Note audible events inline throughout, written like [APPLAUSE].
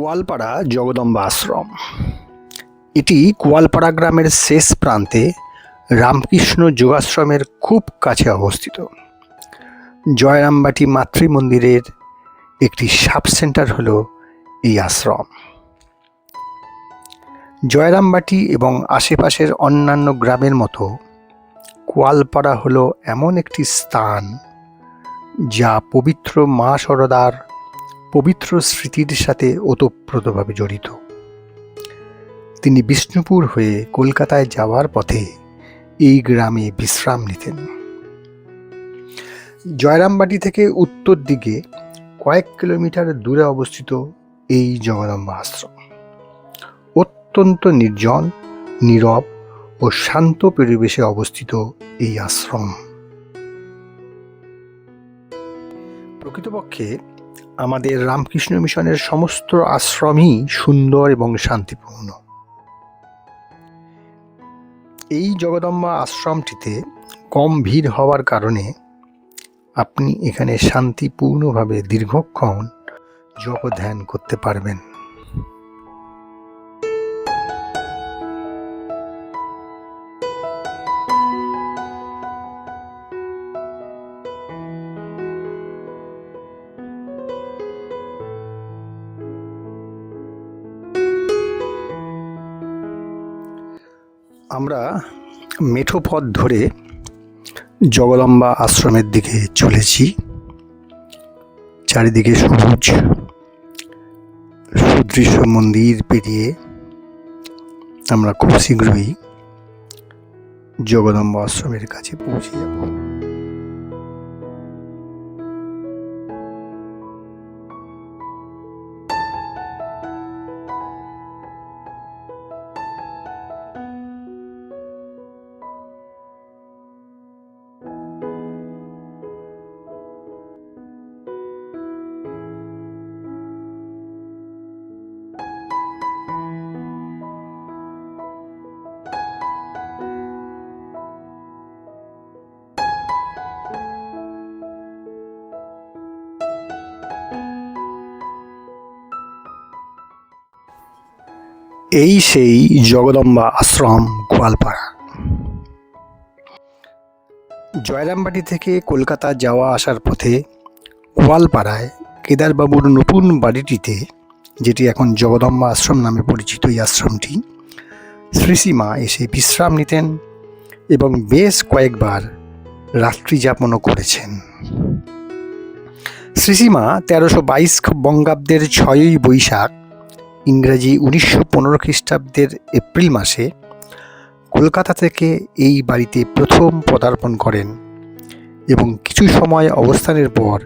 কোয়ালপাড়া জগদম্বা আশ্রম। এটি কোয়ালপাড়া গ্রামের শেষ প্রান্তে রামকৃষ্ণ যোগাশ্রমের খুব কাছে অবস্থিত। জয়রামবাটি মাতৃ মন্দিরের একটি সাব সেন্টার হল এই আশ্রম। জয়রামবাটি এবং আশেপাশের অন্যান্য গ্রামের মতো কোয়ালপাড়া হলো এমন একটি স্থান যা পবিত্র মা সরদার পবিত্র স্মৃতির সাথে ওতপ্রোতভাবে জড়িত। তিনি বিষ্ণুপুর হয়ে কলকাতায় যাওয়ার পথে এই গ্রামে বিশ্রাম নিতেন। জয়রামবাটি থেকে উত্তর দিকে কয়েক কিলোমিটার দূরে অবস্থিত এই জগদম্বা আশ্রম। অত্যন্ত নির্জন, নীরব ও শান্ত পরিবেশে অবস্থিত এই আশ্রম। প্রকৃতপক্ষে আমাদের রামকৃষ্ণ মিশনের সমস্ত আশ্রমই সুন্দর এবং শান্তিপূর্ণ। এই জগদম্বা আশ্রমটিতে কম ভিড় হওয়ার কারণে আপনি এখানে শান্তিপূর্ণভাবে দীর্ঘক্ষণ যোগ ধ্যান করতে পারবেন। আমরা মেঠো পথ ধরে জগদম্বা আশ্রমের দিকে চলেছি। চারিদিকে সবুজ, সুদৃশ্য মন্দির পেরিয়ে আমরা খুব শীঘ্রই জগদম্বা আশ্রমের কাছে পৌঁছে যাব। এই সেই জগদম্বা আশ্রম, গোয়ালপাড়া। জয়রামবাটি থেকে কলকাতা যাওয়া আসার পথে গোয়ালপাড়ায় কেদারবাবুর নতুন বাড়িটিতে, যেটি এখন জগদম্বা আশ্রম নামে পরিচিত এই আশ্রমটি, শ্রীসীমা এসে বিশ্রাম নিতেন এবং বেশ কয়েকবার রাত্রি যাপনও করেছেন। শ্রীসীমা তেরোশো বাইশ বঙ্গাব্দের ছয়ই বৈশাখ ইংরাজি উনিশশো পনেরো খ্রিস্টাব্দের এপ্রিল মাসে কলকাতা থেকে এই বাড়িতে প্রথম পদার্পণ করেন এবং কিছু সময় অবস্থানের পর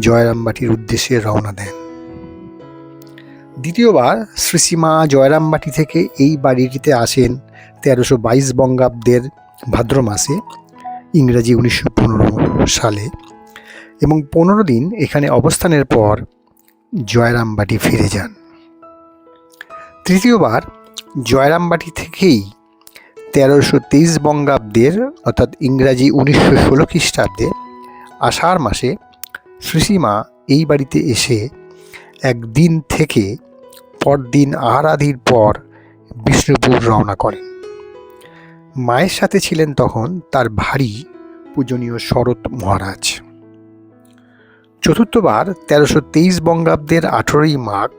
জয়রামবাটির উদ্দেশ্যে রওনা দেন। দ্বিতীয়বার শ্রীসীমা জয়রামবাটি থেকে এই বাড়িটিতে আসেন তেরোশো বাইশ বঙ্গাব্দের ভাদ্র মাসে ইংরাজি উনিশশো পনেরো সালে এবং পনেরো দিন এখানে অবস্থানের পর জয়রামবাটি ফিরে যান। তৃতীয়বার জয়রামবাটি থেকেই তেরোশো তেইশ বঙ্গাব্দের, অর্থাৎ ইংরাজি উনিশশো ষোলো খ্রিস্টাব্দে আষাঢ় মাসে শ্রীসীমা এই বাড়িতে এসে একদিন থেকে পরদিন আহারাদির পর বিষ্ণুপুর রওনা করেন। মায়ের সাথে ছিলেন তখন তার ভারী পূজনীয় শরৎ মহারাজ। চতুর্থবার তেরোশো তেইশ বঙ্গাব্দের আঠেরোই মাঘ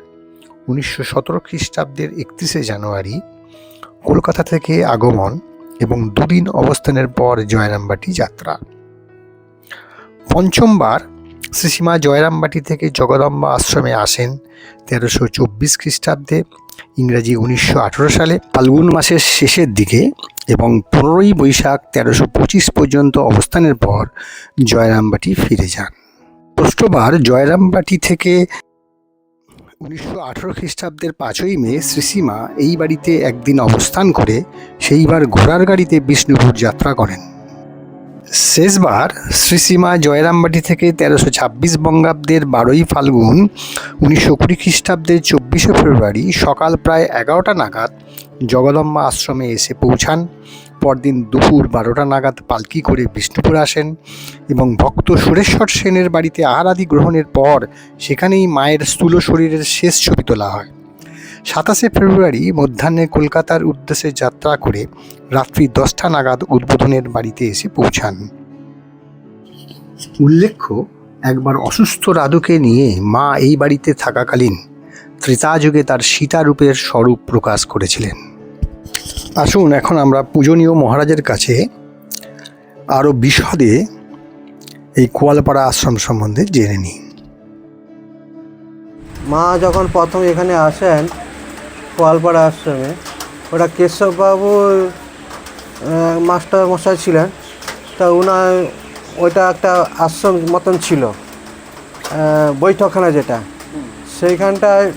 উনিশশো সতেরো খ্রিস্টাব্দের একত্রিশে জানুয়ারি কলকাতা থেকে আগমন এবং দুদিন অবস্থানের পর জয়রামবাটি যাত্রা। পঞ্চমবার শ্রীসীমা জয়রামবাটি থেকে জগদম্বা আশ্রমে আসেন তেরোশো চব্বিশ খ্রিস্টাব্দে ইংরাজি উনিশশো আঠেরো সালে। ফাল্গুন মাসের শেষের দিকে এবং পনেরোই বৈশাখ তেরোশো পঁচিশ পর্যন্ত অবস্থানের পর জয়রামবাটি ফিরে যান। ষষ্ঠবার জয়রামবাটি থেকে উনিশশো আঠেরো খ্রিস্টাব্দের পাঁচই মে শ্রীসীমা এই বাড়িতে একদিন অবস্থান করে সেইবার ঘোড়ার গাড়িতে বিষ্ণুপুর যাত্রা করেন। শেষবার শ্রীসীমা জয়রামবাটি থেকে তেরোশো ছাব্বিশ বঙ্গাব্দের বারোই ফাল্গুন উনিশশো কুড়ি খ্রিস্টাব্দের চব্বিশে ফেব্রুয়ারি সকাল প্রায় এগারোটা নাগাদ জগদম্বা আশ্রমে এসে পৌঁছান। পরদিন দুপুর বারোটা নাগাদ পালকি করে বিষ্ণুপুর আসেন এবং ভক্ত সুরেশ্বর সেনের বাড়িতে আহারাদি গ্রহণের পর সেখানেই মায়ের স্থূল শরীরের শেষ ছবি তোলা হয়। সাতাশে ফেব্রুয়ারি মধ্যাহ্নে কলকাতার উদ্দেশ্যে যাত্রা করে রাত্রি দশটা নাগাদ উদ্বোধনের বাড়িতে এসে পৌঁছান। উল্লেখ্য, একবার অসুস্থ রাধুকে নিয়ে মা এই বাড়িতে থাকাকালীন ত্রেতাযুগে তার সীতারূপের স্বরূপ প্রকাশ করেছিলেন। আসুন, এখন আমরা পূজনীয় মহারাজের কাছে আরও বিশদে এই কোয়ালপাড়া আশ্রম সম্বন্ধে জেনে নিই। মা যখন প্রথম এখানে আসেন কোয়ালপাড়া আশ্রমে, ওটা কেশববাবুর মাস্টার মশাই ছিলেন। তা ওনার ওইটা একটা আশ্রম মতন ছিল বৈঠকখানা যেটা। সেইখানটায়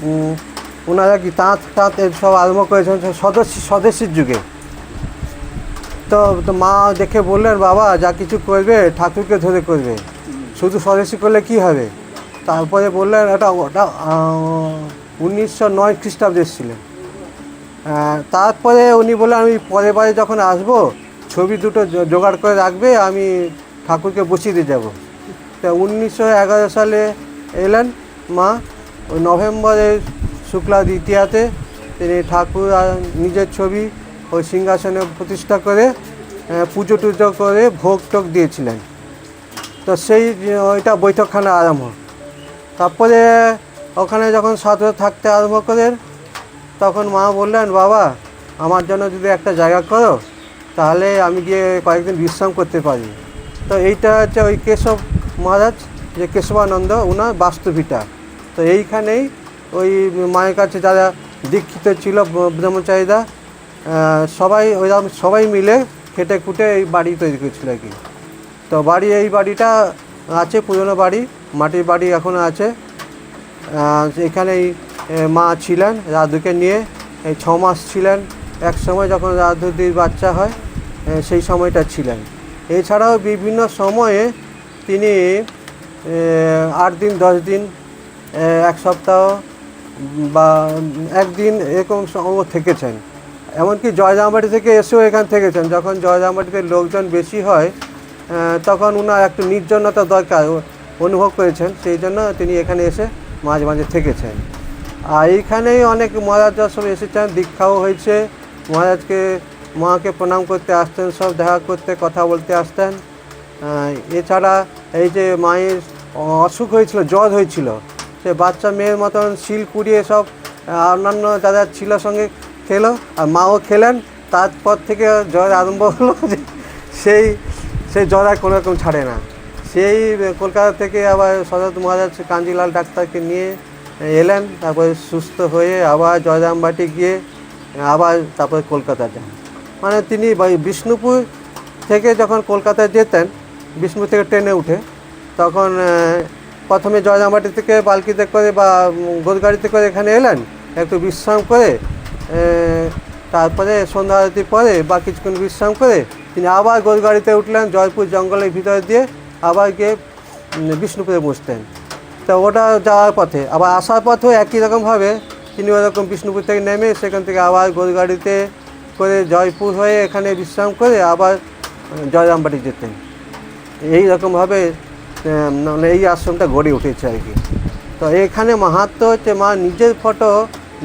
ওনারা কি তাঁত তাঁত সব আরম্ভ করেছেন স্বদেশী, স্বদেশীর যুগে। তো তো মা দেখে বললেন, বাবা, যা কিছু করবে, ঠাকুরকে ধরে করবে। শুধু স্বদেশী করলে কি হবে? তারপরে বললেন, এটা ওটা উনিশশো নয় খ্রিস্টাব্দে এসেছিলেন। তারপরে উনি বললেন আমি পরের বারে যখন আসব, ছবি দুটো জোগাড় করে রাখবে, আমি ঠাকুরকে বসিয়ে দিয়ে যাব। তা উনিশশো এগারো সালে এলেন মা। ওই নভেম্বরের শুক্লা দ্বিতীয়াতে তিনি ঠাকুর নিজের ছবি ওই সিংহাসনে প্রতিষ্ঠা করে পুজো টুজো করে ভোগ টোগ দিয়েছিলেন। তো সেই, ওইটা বৈঠকখানা আরম্ভ। তারপরে ওখানে যখন ছাত্র থাকতে আরম্ভ করেন তখন মা বললেন বাবা আমার জন্য যদি একটা জায়গা করো তাহলে আমি গিয়ে কয়েকদিন বিশ্রাম করতে পারি। তো এইটা হচ্ছে ওই কেশব মহারাজ যে কেশবানন্দ ওনার বাস্তুভিটা তো এইখানেই ওই মায়ের কাছে যারা দীক্ষিত ছিল ব্র- ব্রহ্মচারীরা সবাই ওইরকম সবাই মিলে খেটে খুঁটে এই বাড়ি তৈরি করেছিল আর কি। তো বাড়ি এই বাড়িটা আছে পুরনো বাড়ি মাটির বাড়ি এখনও আছে। আহ, এখানেই এ, মা ছিলেন, রাধুকে নিয়ে এই ছ মাস ছিলেন। এক সময় যখন রাধুদির বাচ্চা হয় সেই সময়টা ছিলেন। এছাড়াও বিভিন্ন সময়ে তিনি আট দিন, দশ দিন এক সপ্তাহ বা একদিন এরকম সময় থেকেছেন। এমনকি জয়রামবাটি থেকে এসেও এখান থেকেছেন। যখন জয়রামবাটিতে লোকজন বেশি হয় তখন উনার একটু নির্জনতা দরকার অনুভব করেছেন। সেই জন্য তিনি এখানে এসে মাঝে মাঝে থেকেছেন। আর এইখানেই অনেক মহারাজরা সব এসেছেন, দীক্ষাও হয়েছে। মহারাজকে মাকে প্রণাম করতে আসতেন, সব দেখা করতে, কথা বলতে আসতেন। এছাড়া এই যে মায়ের অসুখ হয়েছিল, জ্বর হয়েছিল, সে বাচ্চা মেয়ের মতন শিল কুড়িয়ে সব অন্যান্য যারা ছিল সঙ্গে খেলো, আর মাও খেলেন। তারপর থেকে জ্বর আরম্ভ হলো [LAUGHS] যে সেই সেই জ্বর আর কোনো রকম ছাড়ে না। সেই কলকাতা থেকে আবার সদর মহারাজ কাঞ্জিলাল ডাক্তারকে নিয়ে এলেন, তারপরে সুস্থ হয়ে আবার জয়রামবাটি গিয়ে, আবার তারপরে কলকাতা যান। মানে তিনি বিষ্ণুপুর থেকে যখন কলকাতায় যেতেন, বিষ্ণুপুর থেকে ট্রেনে উঠে, তখন প্রথমে জয়রামবাটি থেকে পালকিতে করে বা গোলগাড়িতে করে এখানে এলেন, একটু বিশ্রাম করে তারপরে সন্ধ্যা আরতি পরে বা কিছুক্ষণ বিশ্রাম করে, তিনি আবার গোলগাড়িতে উঠলেন, জয়পুর জঙ্গলের ভিতর দিয়ে আবার গিয়ে বিষ্ণুপুরে বসতেন। তা ওটা যাওয়ার পথে। আবার আসার পথেও একই রকমভাবে তিনি ওরকম বিষ্ণুপুর থেকে নেমে সেখান থেকে আবার গোলগাড়িতে করে জয়পুর হয়ে এখানে বিশ্রাম করে আবার আহ, জয়রামবাটি যেতেন। এই রকমভাবে মানে এই আশ্রমটা গড়ে উঠেছে আর কি। তো এখানে মাহাত্ম হচ্ছে মা নিজের ফটো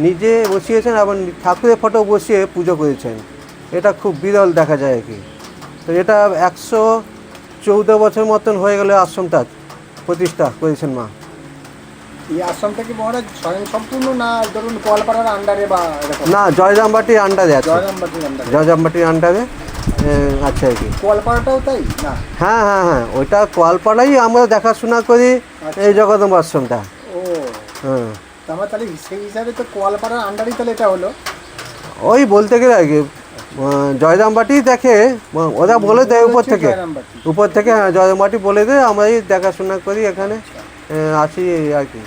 নিজে বসিয়েছেন এবং ঠাকুরের ফটো বসিয়ে পুজো করেছেন। এটা খুব বিরল দেখা যায় আর কি। তো এটা একশো চৌদ্দ বছর মতন হয়ে গেলে আশ্রমটা প্রতিষ্ঠা করেছেন মা। এই আশ্রমটা কি মহারাজ স্বয়ং সম্পূর্ণ না ধরুন কোয়ালপাড়ার আন্ডারে বা না জয়রামবাটি আন্ডারে আছে। জয়রামবাটির আন্ডারে কি। কোয়ালপাড়াটাও তাই? না। হ্যাঁ হ্যাঁ হ্যাঁ ওইটা কোয়ালপাড়াই আমরা দেখাশোনা করি এই জগদম্ব আশ্রমটা। ও। হ্যাঁ। আমার তাহলে সেই হিসাবে তো কোয়ালপাড়ার আন্ডারই তাহলে এটা হলো। ওই বলতে গেলে আর কি জয়রামবাটি দেখে ওরা বলে দেয় উপর থেকে। উপর থেকে হ্যাঁ জয়রামবাটি বলে দেয় আমরাই দেখাশোনা করি এখানে আসি আর কি।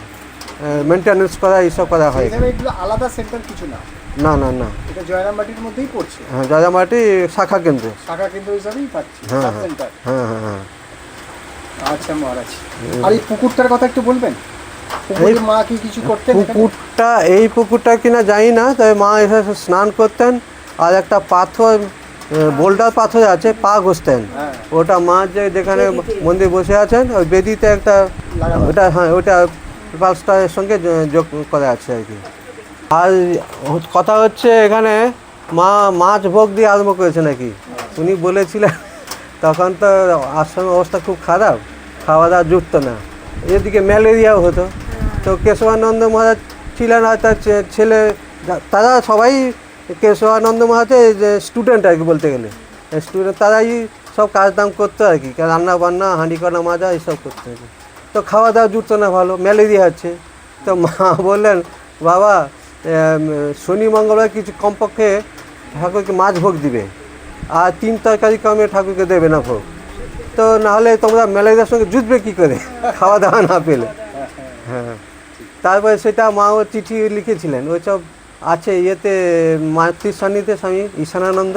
মেনটেন্যান্স করা এইসব করা হয়। হিসাবে এগুলো আলাদা সেন্টার কিছু না। না না না। এটা জয়রামবাটির মধ্যেই পড়ছে। হ্যাঁ রাজামাটি শাখা কেন্দ্র। শাখা কেন্দ্র হিসাবেই পাচ্ছি হ্যাঁ, হ্যাঁ। সেন্টার হ্যাঁ হ্যাঁ হ্যাঁ। আচ্ছা মহারাজ। আর এই পুকুরটার কথা একটু বলবেন? পুকুরে মা কি কিছু করতেন এখানে? পুকুরটা এই পুকুরটা কিনা জানি না তবে মা এসে স্নান করতেন আর একটা পাথর বোল্ডার পাথর আছে পা ঘষতেন। হ্যাঁ। ওটা মা যে যেখানে মন্দির বসে আছেন ওই বেদিতে একটা ওটা হ্যাঁ ওটা পাঁচটার সঙ্গে যোগ করা আছে আর কি। আর কথা হচ্ছে এখানে মা, মাছ ভোগ দিয়ে আরম্ভ করেছে নাকি? উনি বলেছিলেন, তখন তো আশ্রমের অবস্থা খুব খারাপ খাওয়া দাওয়া জুটতো না। এদিকে ম্যালেরিয়াও হতো। তো কেশবানন্দ মহারাজ ছিলেন আর তার ছেলে, তারা সবাই কেশবানন্দ মহারাজের স্টুডেন্ট আর কি বলতে গেলে। স্টুডেন্ট তারাই সব কাজ দাম করতো আর কি রান্না বান্না হাঁড়ি করা মাজা, এইসব করতে আর কি। তো খাওয়া দাওয়া জুটতো না ভালো ম্যালেরিয়া হচ্ছে তো মা বললেন বাবা শনি মঙ্গলবার কিছু কমপক্ষে ঠাকুরকে মাছ ভোগ দিবে আর তিন তরকারি কমে ঠাকুরকে দেবে না ভোগ। তো নাহলে তোমরা ম্যালেরিয়ার সঙ্গে জুটবে কী করে? খাওয়া দাওয়া না পেলে। হ্যাঁ। তারপরে সেটা মা মাও চিঠি লিখেছিলেন ওইসব আছে ইয়েতে মাতৃ সান্নিধ্যে স্বামী ঈশানানন্দ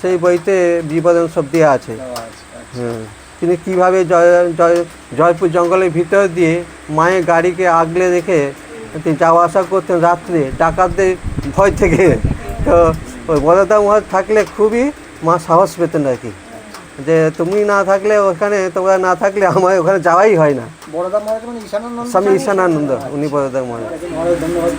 সেই বইতে বিবরণ সব দেওয়া আছে ও, আচ্ছা। হুম তিনি কীভাবে জয় জয় জয়পুর জঙ্গলের ভিতর দিয়ে মায়ের গাড়িকে আগলে রেখে তিনি যাওয়া আসা করতেন রাত্রে ডাকাতদের ভয় থেকে। তো ওই বড়দা মহারাজ থাকলে খুবই মা সাহস পেতেন আর কি। যে তুমি না থাকলে ওখানে তোমরা না থাকলে আমার ওখানে যাওয়াই হয় না। মানে স্বামী ঈশানানন্দ উনি মহারাজ। মহারাজ ধন্যবাদ।